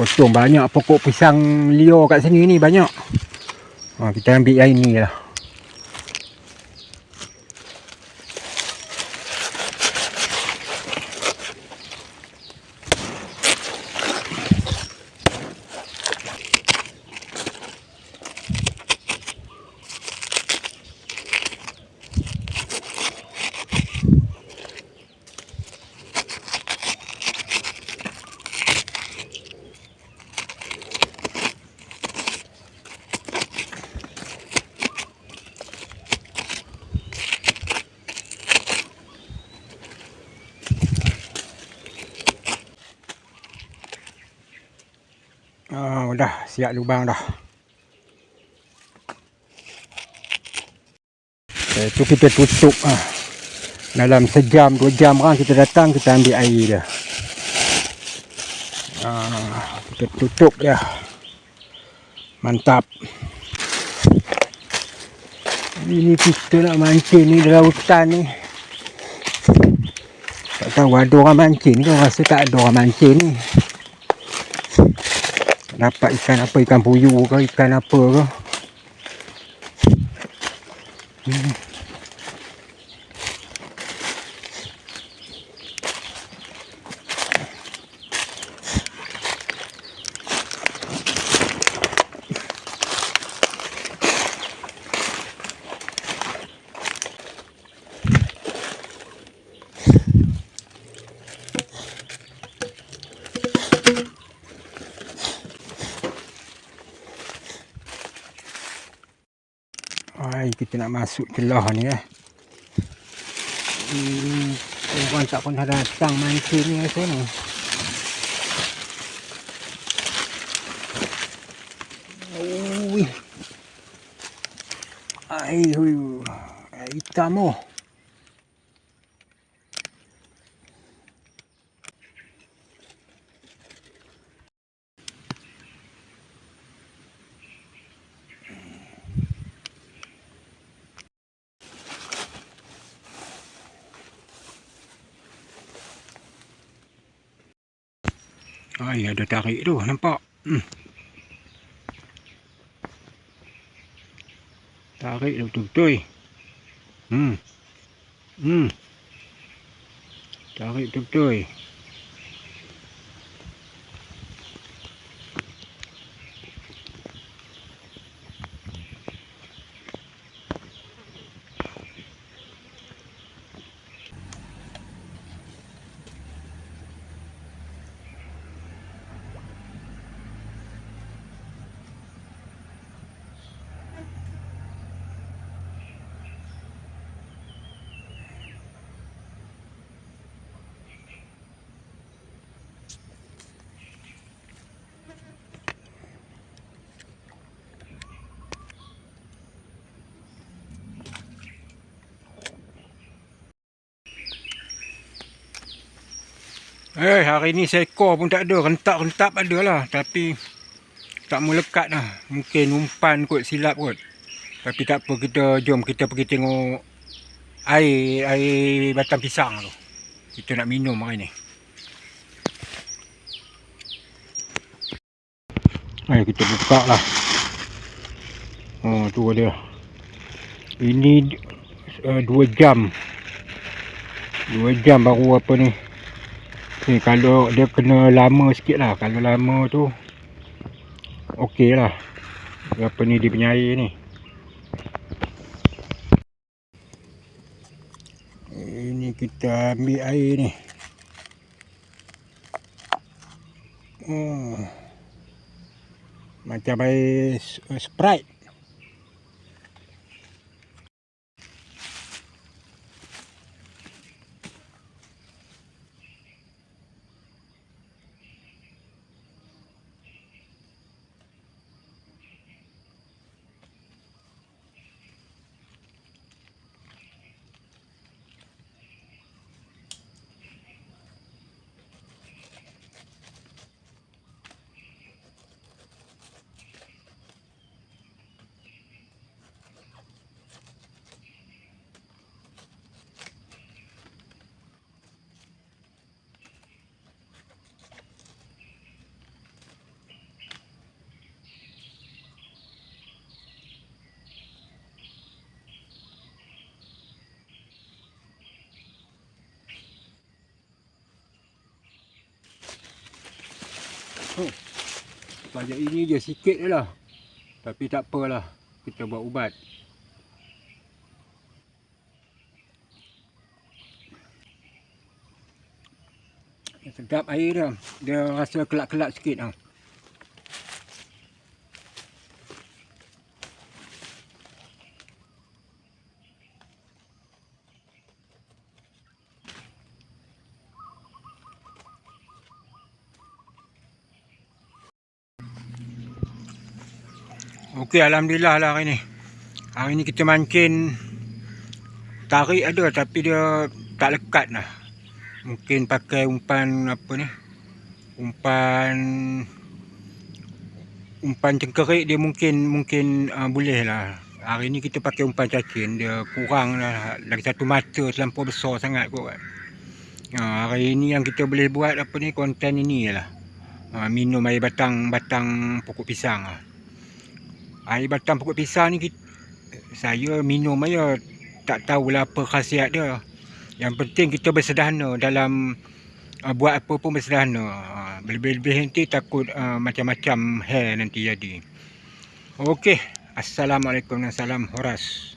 Potong banyak pokok pisang liar kat sini ni banyak. Ha, kita ambil yang ni lah. Ah, dah siap lubang dah. Okay, tu kita tutup ah. Dalam sejam, dua jam kan kita datang kita ambil air dia. Ah, kita tutup dia. Mantap. Ini kita nak mancing ni dalam hutan ni. Tak tahu ada orang mancing ke rasa tak ada orang mancing ni dapat ikan apa ikan puyuh ke ikan apa ke hmm. Ai, kita nak masuk celah ni eh. Hmm, orang tak pernah datang mancing ni rasa ni. Ui. Ai, hui. Ai, hitam oh. Ai, ada tarik tu, nampak? Hmm. Tarik tu betul-betul. Hmm. Hmm. Tarik betul-betul. Eh, hari ni seekor pun tak ada. Rentak-rentak ada lah. Tapi tak melekat lah. Mungkin umpan kot silap kot. Tapi tak apa, kita jom kita pergi tengok air, air batang pisang tu. Kita nak minum hari ni. Ayo kita buka lah. Oh, tu dia. Ini uh, dua jam. Dua jam baru apa ni. Ni kalau dia kena lama sikit lah. Kalau lama tu Okey lah. Apa ni dia punya air ni? Ini kita ambil air ni. Hmm. Macam air Sprite Banyak ini je sikit je lah. Tapi tak apalah. Kita buat ubat. Sedap air dia. Dia rasa kelak-kelak sikit ah. Okey, alhamdulillah lah hari ni. Hari ni kita mancing tarik ada tapi dia tak lekat lah. Mungkin pakai umpan apa ni? Umpan umpan cengkerik dia mungkin mungkin uh, boleh lah. Hari ni kita pakai umpan cacing dia kurang lah. Lagi satu mata terlampau besar sangat kot. Ha, hari ni yang kita boleh buat apa ni konten ini lah. Ha, minum air batang batang pokok pisang lah. Air batang pokok pisang ni kita, saya minum aja tak tahulah apa khasiat dia. Yang penting kita bersederhana dalam uh, buat apa pun bersederhana. Uh, lebih-lebih nanti takut uh, macam-macam hair nanti jadi. Okey. Assalamualaikum dan salam horas.